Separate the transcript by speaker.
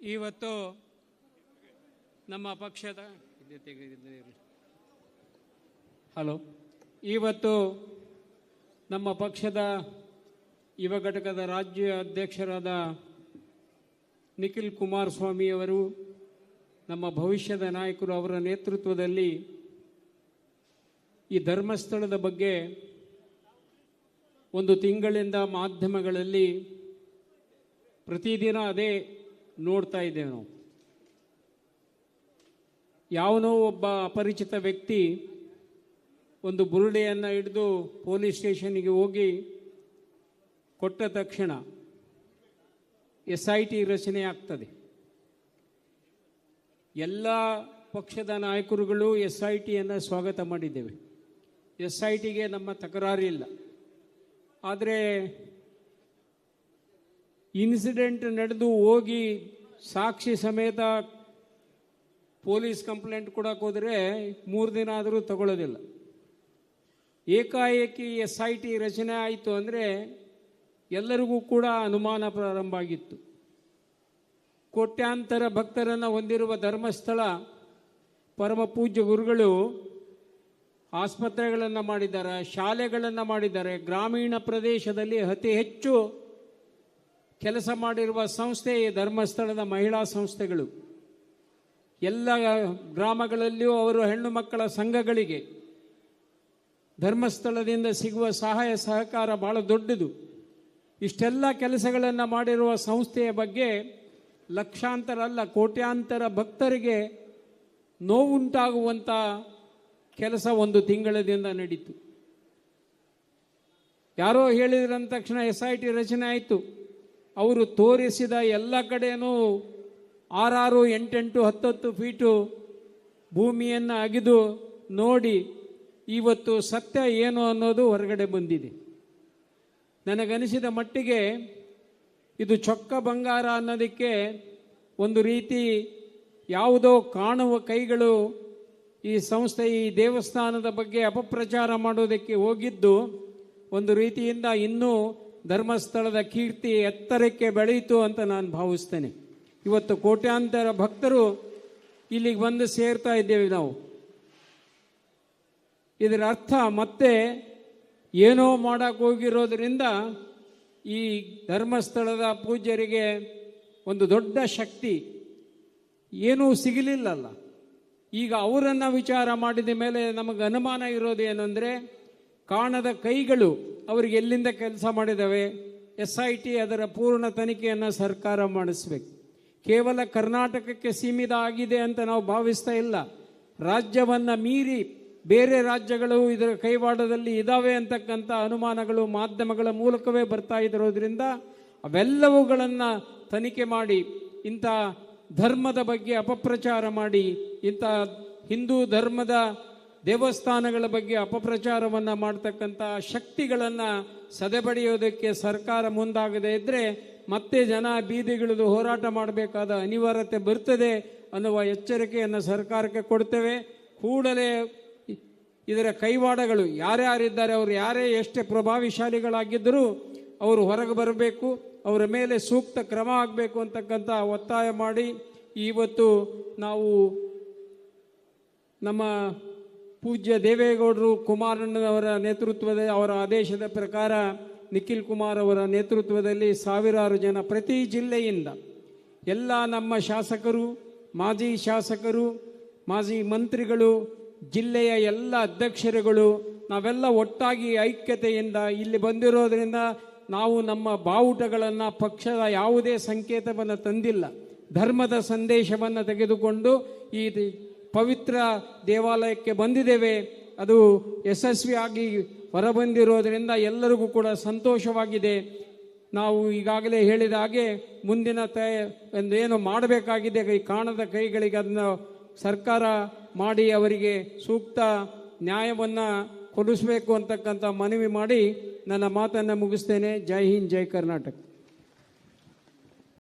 Speaker 1: ಇವತ್ತು ನಮ್ಮ ಪಕ್ಷದ ಹಲೋ, ಇವತ್ತು ನಮ್ಮ ಪಕ್ಷದ ಯುವ ಘಟಕದ ರಾಜ್ಯ ಅಧ್ಯಕ್ಷರಾದ ನಿಖಿಲ್ ಕುಮಾರಸ್ವಾಮಿಯವರು ನಮ್ಮ ಭವಿಷ್ಯದ ನಾಯಕರು ಅವರ ನೇತೃತ್ವದಲ್ಲಿ ಈ ಧರ್ಮಸ್ಥಳದ ಬಗ್ಗೆ ಒಂದು ತಿಂಗಳಿಂದ ಮಾಧ್ಯಮಗಳಲ್ಲಿ ಪ್ರತಿದಿನ ಅದೇ ನೋಡ್ತಾ ಇದ್ದೇವೆ ನಾವು ಯಾವನೋ ಒಬ್ಬ ಅಪರಿಚಿತ ವ್ಯಕ್ತಿ ಒಂದು ಬುರುಡೆಯನ್ನು ಹಿಡಿದು ಪೊಲೀಸ್ ಸ್ಟೇಷನ್ಗೆ ಹೋಗಿ ಕೊಟ್ಟ ತಕ್ಷಣ ಎಸ್ ಐ ಟಿ ರಚನೆ ಆಗ್ತದೆ. ಎಲ್ಲ ಪಕ್ಷದ ನಾಯಕರುಗಳು ಎಸ್ ಐ ಟಿಯನ್ನು ಸ್ವಾಗತ ಮಾಡಿದ್ದೇವೆ. ಎಸ್ ಐ ಟಿಗೆ ನಮ್ಮ ತಕರಾರಿಲ್ಲ. ಆದರೆ ಇನ್ಸಿಡೆಂಟ್ ನಡೆದು ಹೋಗಿ ಸಾಕ್ಷಿ ಸಮೇತ ಪೊಲೀಸ್ ಕಂಪ್ಲೇಂಟ್ ಕೊಡಕ್ಕೆ ಹೋದರೆ ಮೂರು ದಿನ ಆದರೂ ತಗೊಳ್ಳೋದಿಲ್ಲ. ಏಕಾಏಕಿ ಎಸ್ ಐ ಟಿ ರಚನೆ ಆಯಿತು ಅಂದರೆ ಎಲ್ಲರಿಗೂ ಕೂಡ ಅನುಮಾನ ಪ್ರಾರಂಭ ಆಗಿತ್ತು. ಕೋಟ್ಯಾಂತರ ಭಕ್ತರನ್ನು ಹೊಂದಿರುವ ಧರ್ಮಸ್ಥಳ, ಪರಮ ಪೂಜ್ಯ ಗುರುಗಳು ಆಸ್ಪತ್ರೆಗಳನ್ನು ಮಾಡಿದ್ದಾರೆ, ಶಾಲೆಗಳನ್ನು ಮಾಡಿದ್ದಾರೆ, ಗ್ರಾಮೀಣ ಪ್ರದೇಶದಲ್ಲಿ ಅತಿ ಹೆಚ್ಚು ಕೆಲಸ ಮಾಡಿರುವ ಸಂಸ್ಥೆ, ಧರ್ಮಸ್ಥಳದ ಮಹಿಳಾ ಸಂಸ್ಥೆಗಳು. ಎಲ್ಲ ಗ್ರಾಮಗಳಲ್ಲಿಯೂ ಅವರು ಹೆಣ್ಣು ಮಕ್ಕಳ ಸಂಘಗಳಿಗೆ ಧರ್ಮಸ್ಥಳದಿಂದ ಸಿಗುವ ಸಹಾಯ ಸಹಕಾರ ಬಹಳ ದೊಡ್ಡದು. ಇಷ್ಟೆಲ್ಲ ಕೆಲಸಗಳನ್ನು ಮಾಡಿರುವ ಸಂಸ್ಥೆಯ ಬಗ್ಗೆ ಲಕ್ಷಾಂತರ ಅಲ್ಲ, ಕೋಟ್ಯಾಂತರ ಭಕ್ತರಿಗೆ ನೋವುಂಟಾಗುವಂಥ ಕೆಲಸ ಒಂದು ತಿಂಗಳದಿಂದ ನಡೀತು. ಯಾರೋ ಹೇಳಿದ್ರಂದ ತಕ್ಷಣ ಎಸ್ ಐ ಟಿ ರಚನೆ ಆಯಿತು. ಅವರು ತೋರಿಸಿದ ಎಲ್ಲ ಕಡೆಯೂ ಆರಾರು ಎಂಟೆಂಟು ಹತ್ತತ್ತು ಫೀಟು ಭೂಮಿಯನ್ನು ಅಗಿದು ನೋಡಿ ಇವತ್ತು ಸತ್ಯ ಏನು ಅನ್ನೋದು ಹೊರಗಡೆ ಬಂದಿದೆ. ನನಗನಿಸಿದ ಮಟ್ಟಿಗೆ ಇದು ಚೊಕ್ಕ ಬಂಗಾರ ಅನ್ನೋದಕ್ಕೆ ಒಂದು ರೀತಿ ಯಾವುದೋ ಕಾಣುವ ಕೈಗಳು ಈ ಸಂಸ್ಥೆ ಈ ದೇವಸ್ಥಾನದ ಬಗ್ಗೆ ಅಪಪ್ರಚಾರ ಮಾಡೋದಕ್ಕೆ ಹೋಗಿದ್ದು ಒಂದು ರೀತಿಯಿಂದ ಇನ್ನೂ ಧರ್ಮಸ್ಥಳದ ಕೀರ್ತಿ ಎತ್ತರಕ್ಕೆ ಬೆಳೆಯಿತು ಅಂತ ನಾನು ಭಾವಿಸ್ತೇನೆ. ಇವತ್ತು ಕೋಟ್ಯಾಂತರ ಭಕ್ತರು ಇಲ್ಲಿಗೆ ಬಂದು ಸೇರ್ತಾ ಇದ್ದೇವೆ ನಾವು. ಇದರ ಅರ್ಥ ಮತ್ತೆ ಏನೋ ಮಾಡಕ್ಕೆ ಹೋಗಿರೋದ್ರಿಂದ ಈ ಧರ್ಮಸ್ಥಳದ ಪೂಜ್ಯರಿಗೆ ಒಂದು ದೊಡ್ಡ ಶಕ್ತಿ ಏನೂ ಸಿಗಲಿಲ್ಲಲ್ಲ. ಈಗ ಅವರನ್ನು ವಿಚಾರ ಮಾಡಿದ ಮೇಲೆ ನಮಗೆ ಅನುಮಾನ ಇರೋದು ಅಂದರೆ ಕಾಣದ ಕೈಗಳು ಅವರಿಗೆ ಎಲ್ಲಿಂದ ಕೆಲಸ ಮಾಡಿದವೆ? ಎಸ್ ಐ ಟಿ ಅದರ ಪೂರ್ಣ ತನಿಖೆಯನ್ನು ಸರ್ಕಾರ ಮಾಡಿಸ್ಬೇಕು. ಕೇವಲ ಕರ್ನಾಟಕಕ್ಕೆ ಸೀಮಿತ ಆಗಿದೆ ಅಂತ ನಾವು ಭಾವಿಸ್ತಾ ಇಲ್ಲ. ರಾಜ್ಯವನ್ನು ಮೀರಿ ಬೇರೆ ರಾಜ್ಯಗಳು ಇದರ ಕೈವಾಡದಲ್ಲಿ ಇದ್ದಾವೆ ಅಂತಕ್ಕಂಥ ಅನುಮಾನಗಳು ಮಾಧ್ಯಮಗಳ ಮೂಲಕವೇ ಬರ್ತಾ ಇರೋದ್ರಿಂದ ಅವೆಲ್ಲವುಗಳನ್ನು ತನಿಖೆ ಮಾಡಿ, ಇಂಥ ಧರ್ಮದ ಬಗ್ಗೆ ಅಪಪ್ರಚಾರ ಮಾಡಿ, ಇಂಥ ಹಿಂದೂ ಧರ್ಮದ ದೇವಸ್ಥಾನಗಳ ಬಗ್ಗೆ ಅಪಪ್ರಚಾರವನ್ನು ಮಾಡ್ತಕ್ಕಂಥ ಶಕ್ತಿಗಳನ್ನು ಸದೆಬಡಿಯೋದಕ್ಕೆ ಸರ್ಕಾರ ಮುಂದಾಗದೇ ಇದ್ದರೆ ಮತ್ತೆ ಜನ ಬೀದಿಗಿಳಿದು ಹೋರಾಟ ಮಾಡಬೇಕಾದ ಅನಿವಾರ್ಯತೆ ಬರ್ತದೆ ಅನ್ನುವ ಎಚ್ಚರಿಕೆಯನ್ನು ಸರ್ಕಾರಕ್ಕೆ ಕೊಡ್ತೇವೆ. ಕೂಡಲೇ ಇದರ ಕೈವಾಡಗಳು ಯಾರ್ಯಾರಿದ್ದಾರೆ, ಅವರು ಯಾರೇ ಎಷ್ಟೇ ಪ್ರಭಾವಿಶಾಲಿಗಳಾಗಿದ್ದರೂ ಅವರು ಹೊರಗೆ ಬರಬೇಕು, ಅವರ ಮೇಲೆ ಸೂಕ್ತ ಕ್ರಮ ಆಗಬೇಕು ಅಂತಕ್ಕಂಥ ಒತ್ತಾಯ ಮಾಡಿ. ಇವತ್ತು ನಾವು ನಮ್ಮ ಪೂಜ್ಯ ದೇವೇಗೌಡರು ಕುಮಾರಣ್ಣನವರ ನೇತೃತ್ವದ ಅವರ ಆದೇಶದ ಪ್ರಕಾರ ನಿಖಿಲ್ ಕುಮಾರ್ ಅವರ ನೇತೃತ್ವದಲ್ಲಿ ಸಾವಿರಾರು ಜನ ಪ್ರತಿ ಜಿಲ್ಲೆಯಿಂದ ಎಲ್ಲ ನಮ್ಮ ಶಾಸಕರು, ಮಾಜಿ ಶಾಸಕರು, ಮಾಜಿ ಮಂತ್ರಿಗಳು, ಜಿಲ್ಲೆಯ ಎಲ್ಲ ಅಧ್ಯಕ್ಷರುಗಳು, ನಾವೆಲ್ಲ ಒಟ್ಟಾಗಿ ಐಕ್ಯತೆಯಿಂದ ಇಲ್ಲಿ ಬಂದಿರೋದರಿಂದ ನಾವು ನಮ್ಮ ಬಾವುಟಗಳನ್ನು ಪಕ್ಷದ ಯಾವುದೇ ಸಂಕೇತವನ್ನು ತಂದಿಲ್ಲ. ಧರ್ಮದ ಸಂದೇಶವನ್ನು ತೆಗೆದುಕೊಂಡು ಈ ಪವಿತ್ರ ದೇವಾಲಯಕ್ಕೆ ಬಂದಿದ್ದೇವೆ. ಅದು ಯಶಸ್ವಿಯಾಗಿ ಹೊರಬಂದಿರೋದರಿಂದ ಎಲ್ಲರಿಗೂ ಕೂಡ ಸಂತೋಷವಾಗಿದೆ. ನಾವು ಈಗಾಗಲೇ ಹೇಳಿದ ಹಾಗೆ ಮುಂದಿನ ತಯ ಏನು ಮಾಡಬೇಕಾಗಿದೆ ಕೈ ಕಾಣದ ಕೈಗಳಿಗೆ ಅದನ್ನು ಸರ್ಕಾರ ಮಾಡಿ ಅವರಿಗೆ ಸೂಕ್ತ ನ್ಯಾಯವನ್ನು ಕೊಡಿಸಬೇಕು ಅಂತಕ್ಕಂಥ ಮನವಿ ಮಾಡಿ ನನ್ನ ಮಾತನ್ನು ಮುಗಿಸ್ತೇನೆ. ಜೈ ಹಿಂದ್, ಜೈ ಕರ್ನಾಟಕ.